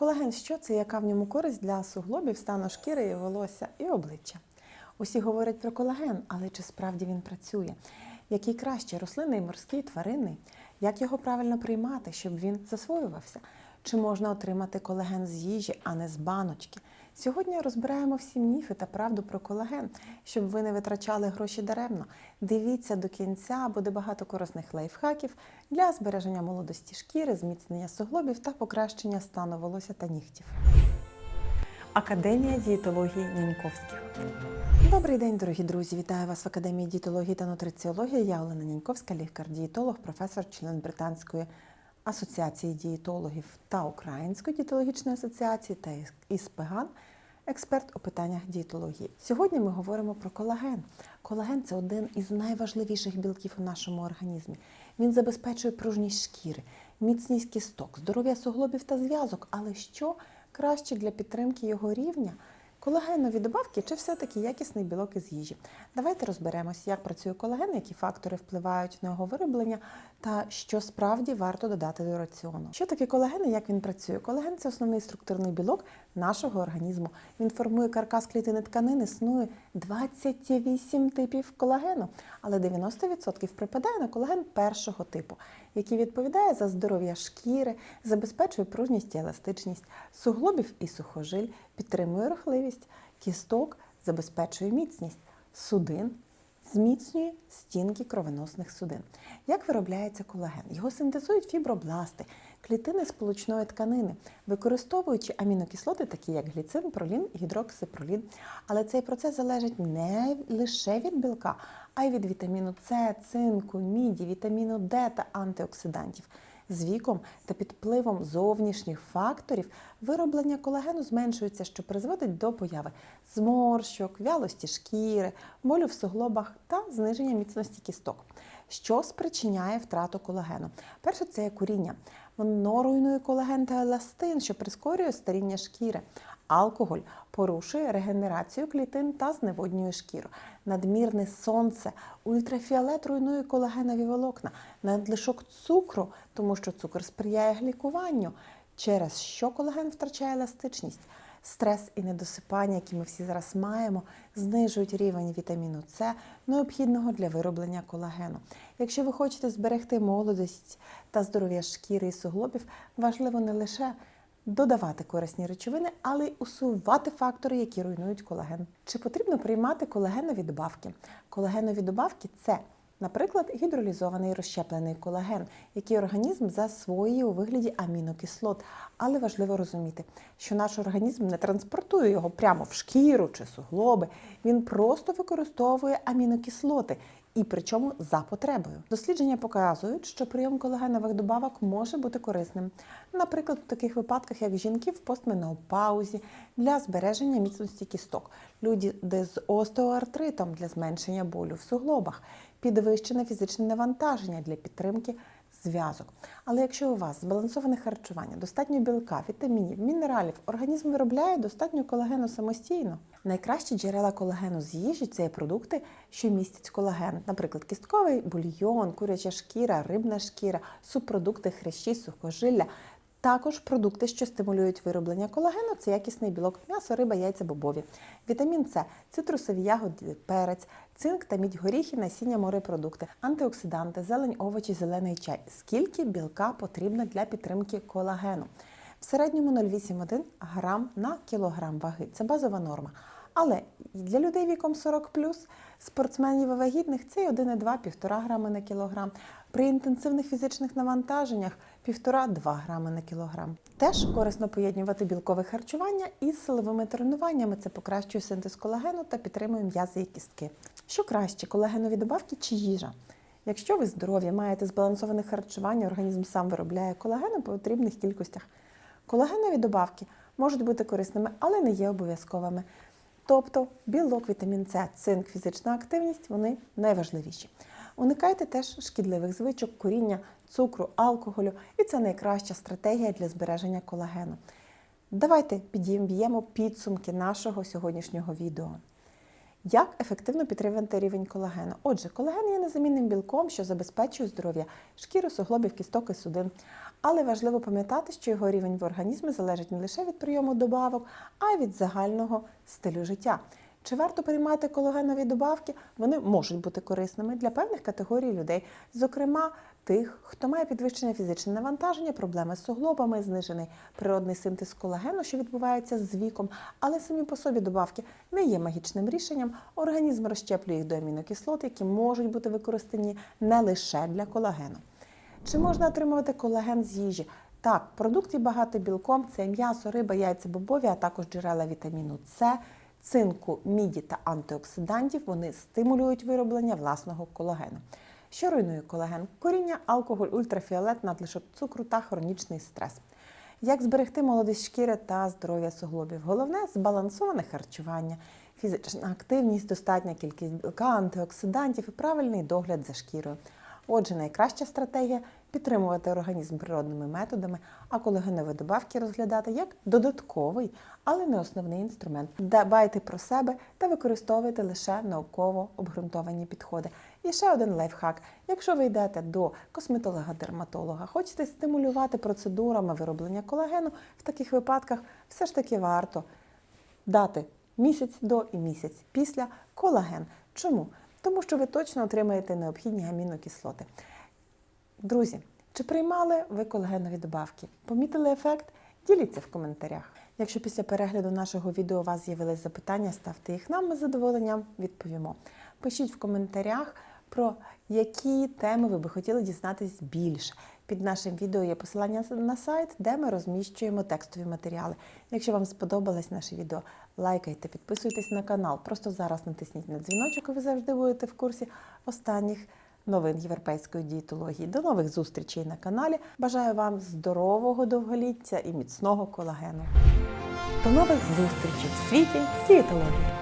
Колаген, що це, яка в ньому користь для суглобів, стану шкіри, волосся і обличчя? Усі говорять про колаген, але чи справді він працює? Який краще рослинний, морський, тваринний? Як його правильно приймати, щоб він засвоювався? Чи можна отримати колаген з їжі, а не з баночки? Сьогодні розбираємо всі міфи та правду про колаген, щоб ви не витрачали гроші даремно. Дивіться до кінця, буде багато корисних лайфхаків для збереження молодості шкіри, зміцнення суглобів та покращення стану волосся та нігтів. Академія дієтології Няньковських. Добрий день, дорогі друзі! Вітаю вас в Академії дієтології та нутриціології. Я Олена Няньковська, лікар-дієтолог, професор, член Британської асоціації дієтологів та Української дієтологічної асоціації та ІСПГАН, експерт у питаннях дієтології. Сьогодні ми говоримо про колаген. Колаген це один із найважливіших білків у нашому організмі. Він забезпечує пружність шкіри, міцність кісток, здоров'я суглобів та зв'язок. Але що краще для підтримки його рівня? Колагенові добавки чи все-таки якісний білок із їжі? Давайте розберемось, як працює колаген, які фактори впливають на його вироблення та що справді варто додати до раціону. Що таке колаген і як він працює? Колаген це основний структурний білок нашого організму. Він формує каркас клітини тканин, існує 28 типів колагену, але 90% припадає на колаген першого типу, який відповідає за здоров'я шкіри, забезпечує пружність і еластичність, суглобів і сухожиль, підтримує рухливість, кісток забезпечує міцність, судин зміцнює стінки кровоносних судин. Як виробляється колаген? Його синтезують фібробласти, клітини сполучної тканини, використовуючи амінокислоти, такі як гліцин, пролін, гідроксипролін. Але цей процес залежить не лише від білка, а й від вітаміну С, цинку, міді, вітаміну Д та антиоксидантів. З віком та під впливом зовнішніх факторів вироблення колагену зменшується, що призводить до появи зморщок, вялості шкіри, болю в суглобах та зниження міцності кісток. Що спричиняє втрату колагену? Перше, це є куріння. Воно руйнує колаген та еластин, що прискорює старіння шкіри. Алкоголь порушує регенерацію клітин та зневоднює шкіру. Надмірне сонце, ультрафіолет руйнує колагенові волокна, надлишок цукру, тому що цукор сприяє глікуванню, через що колаген втрачає еластичність. Стрес і недосипання, які ми всі зараз маємо, знижують рівень вітаміну С, необхідного для вироблення колагену. Якщо ви хочете зберегти молодість та здоров'я шкіри і суглобів, важливо не лише додавати корисні речовини, але й усувати фактори, які руйнують колаген. Чи потрібно приймати колагенові добавки? Колагенові добавки це Наприклад, гідролізований розщеплений колаген, який організм засвоює у вигляді амінокислот. Але важливо розуміти, що наш організм не транспортує його прямо в шкіру чи суглоби. Він просто використовує амінокислоти. І причому за потребою. Дослідження показують, що прийом колагенових добавок може бути корисним. Наприклад, в таких випадках, як жінки в постменопаузі для збереження міцності кісток, люди з остеоартритом для зменшення болю в суглобах, підвищене фізичне навантаження для підтримки зв'язок. Але якщо у вас збалансоване харчування, достатньо білка, вітамінів, мінералів, організм виробляє достатньо колагену самостійно. Найкращі джерела колагену з їжі це є продукти, що містять колаген, наприклад, кістковий бульйон, куряча шкіра, рибна шкіра, субпродукти, хрящі, сухожилля. Також продукти, що стимулюють вироблення колагену, це якісний білок, м'ясо, риба, яйця, бобові. Вітамін С, цитрусові ягоди, перець, цинк та мідь горіхи, насіння морепродукти, антиоксиданти, зелень, овочі, зелений чай. Скільки білка потрібно для підтримки колагену? В середньому 0,81 грам на кілограм ваги. Це базова норма. Але для людей віком 40 спортсменів вагітних це 1,2-1,5 грами на кілограм. При інтенсивних фізичних навантаженнях 1,5-2 грами на кілограм. Теж корисно поєднувати білкове харчування із силовими тренуваннями. Це покращує синтез колагену та підтримує м'язи і кістки. Що краще, колагенові добавки чи їжа? Якщо ви здорові, маєте збалансоване харчування, організм сам виробляє колаген у потрібних кількостях. Колагенові добавки можуть бути корисними, але не є обов'язковими. Тобто білок, вітамін С, цинк, фізична активність вони найважливіші. Уникайте теж шкідливих звичок, куріння, цукру, алкоголю, і це найкраща стратегія для збереження колагену. Давайте підіб'ємо підсумки нашого сьогоднішнього відео. Як ефективно підтримувати рівень колагену? Отже, колаген є незамінним білком, що забезпечує здоров'я шкіри, суглобів, кісток і судин. Але важливо пам'ятати, що його рівень в організмі залежить не лише від прийому добавок, а й від загального стилю життя. Чи варто приймати колагенові добавки? Вони можуть бути корисними для певних категорій людей, зокрема тих, хто має підвищене фізичне навантаження, проблеми з суглобами, знижений природний синтез колагену, що відбувається з віком, але самі по собі добавки не є магічним рішенням. Організм розщеплює їх до амінокислот, які можуть бути використані не лише для колагену. Чи можна отримувати колаген з їжі? Так, продукти багато білком це м'ясо, риба, яйця, бобові, а також джерела вітаміну С, цинку, міді та антиоксидантів. Вони стимулюють вироблення власного колагену. Що руйнує колаген? Коріння, алкоголь, ультрафіолет, надлишок цукру та хронічний стрес. Як зберегти молодість шкіри та здоров'я суглобів? Головне збалансоване харчування, фізична активність, достатня кількість білка, антиоксидантів і правильний догляд за шкірою. Отже, найкраща стратегія підтримувати організм природними методами, а колагенові добавки розглядати як додатковий, але не основний інструмент. Дбайте про себе та використовуйте лише науково обґрунтовані підходи. І ще один лайфхак: якщо ви йдете до косметолога-дерматолога, хочете стимулювати процедурами вироблення колагену, в таких випадках все ж таки варто дати місяць до і місяць після колаген. Чому? Тому що ви точно отримаєте необхідні амінокислоти. Друзі, чи приймали ви колагенові добавки? Помітили ефект? Діліться в коментарях. Якщо після перегляду нашого відео у вас з'явились запитання, ставте їх нам, ми з задоволенням відповімо. Пишіть в коментарях, про які теми ви би хотіли дізнатись більше. Під нашим відео є посилання на сайт, де ми розміщуємо текстові матеріали. Якщо вам сподобалось наше відео, лайкайте, підписуйтесь на канал. Просто зараз натисніть на дзвіночок, і ви завжди будете в курсі останніх новин європейської дієтології. До нових зустрічей на каналі. Бажаю вам здорового довголіття і міцного колагену. До нових зустрічей в світі дієтології!